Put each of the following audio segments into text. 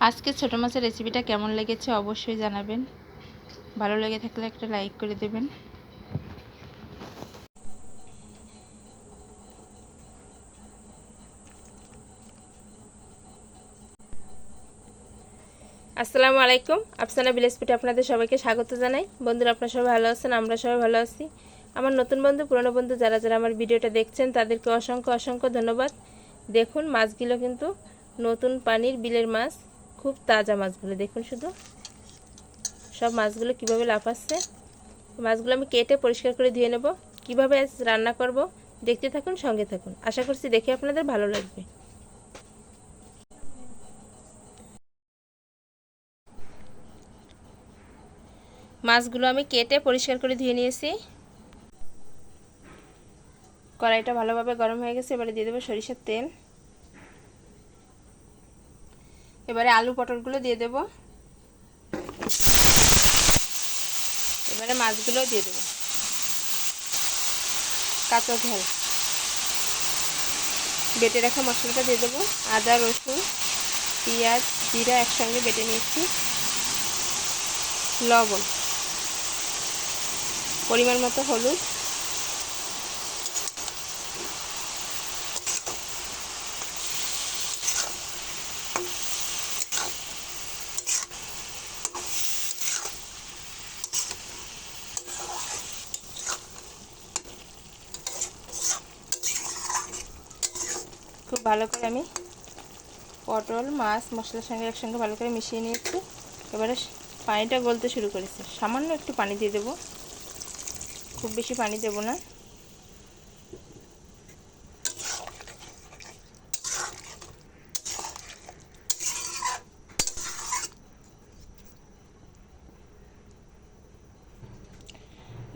আজকে ছোটো মাছের রেসিপিটা কেমন লেগেছে অবশ্যই জানাবেন। ভালো লেগে থাকলে একটা লাইক করে দেবেন। আসসালামু আলাইকুম। আফসানা বিলেসপিটে আপনাদের সবাইকে স্বাগত জানাই। বন্ধুরা, আপনারা সবাই ভালো আছেন? আমরা সবাই ভালো আছি। আমার নতুন বন্ধু, পুরনো বন্ধু যারা যারা আমার ভিডিওটা দেখছেন, তাদেরকে অসংখ্য অসংখ্য ধন্যবাদ। দেখুন, মাছগুলো কিন্তু নতুন পানির বিলের মাছ। খুব তাজা মাছগুলো, দেখুন শুধু। সব মাছগুলো কীভাবে লাফাচ্ছে। মাছগুলো আমি কেটে পরিষ্কার করে ধুয়ে নেব। কীভাবে রান্না করব, দেখতে থাকুন, সঙ্গে থাকুন। আশা করছি দেখে আপনাদের ভালো লাগবে। মাছগুলো আমি কেটে পরিষ্কার করে ধুয়ে নিয়েছি। কড়াইটা ভালোভাবে গরম হয়ে গেছে, এবারে দিয়ে দেবো সরিষার তেল। এবারে আলু পটলগুলো দিয়ে দেব। এবারে মাছগুলো দিয়ে দেবো। কাঁচা ঝাল। বেটে রাখা মশলাটা দিয়ে দেবো। আদা, রসুন, পেঁয়াজ, জিরা একসঙ্গে বেটে নিয়েছি। লবণ। পরিমাণ মতো হলুদ। খুব ভালো করে আমি পটল, মাছ, মশলার সঙ্গে একসঙ্গে ভালো করে মিশিয়ে নিয়েছি। এবারে পানিটা গলতে শুরু করেছে। সামান্য একটু পানি দিয়ে দেবো। খুব বেশি পানি দেব না।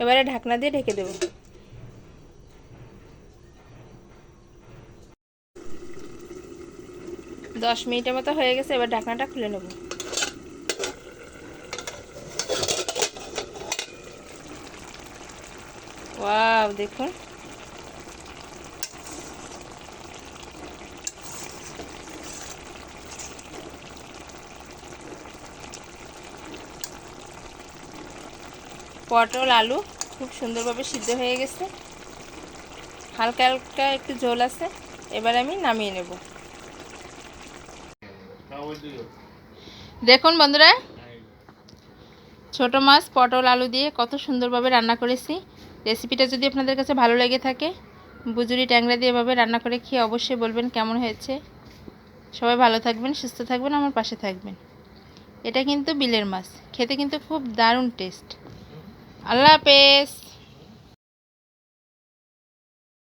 এবারে ঢাকনা দিয়ে ঢেকে দেব। দশ মিনিটের মতো হয়ে গেছে, এবার ঢাকনাটা খুলে নেব। ওয়াও, দেখুন। পটল, আলু খুব সুন্দরভাবে সিদ্ধ হয়ে গেছে। হালকা হালকা একটু ঝোল আছে, এবার আমি নামিয়ে নেব। দেখুন বন্ধুরা, ছোট মাছ পটল আলু দিয়ে কত সুন্দরভাবে রান্না করেছি। রেসিপিটা যদি আপনাদের কাছে ভালো লেগে থাকে, বুজুরি ট্যাংরা দিয়ে এভাবে রান্না করে খেয়ে অবশ্যই বলবেন কেমন হয়েছে। সবাই ভালো থাকবেন, সুস্থ থাকবেন, আমার পাশে থাকবেন। এটা কিন্তু বিলের মাছ, খেতে কিন্তু খুব দারুণ টেস্ট। আল্লাহ হাফেজ।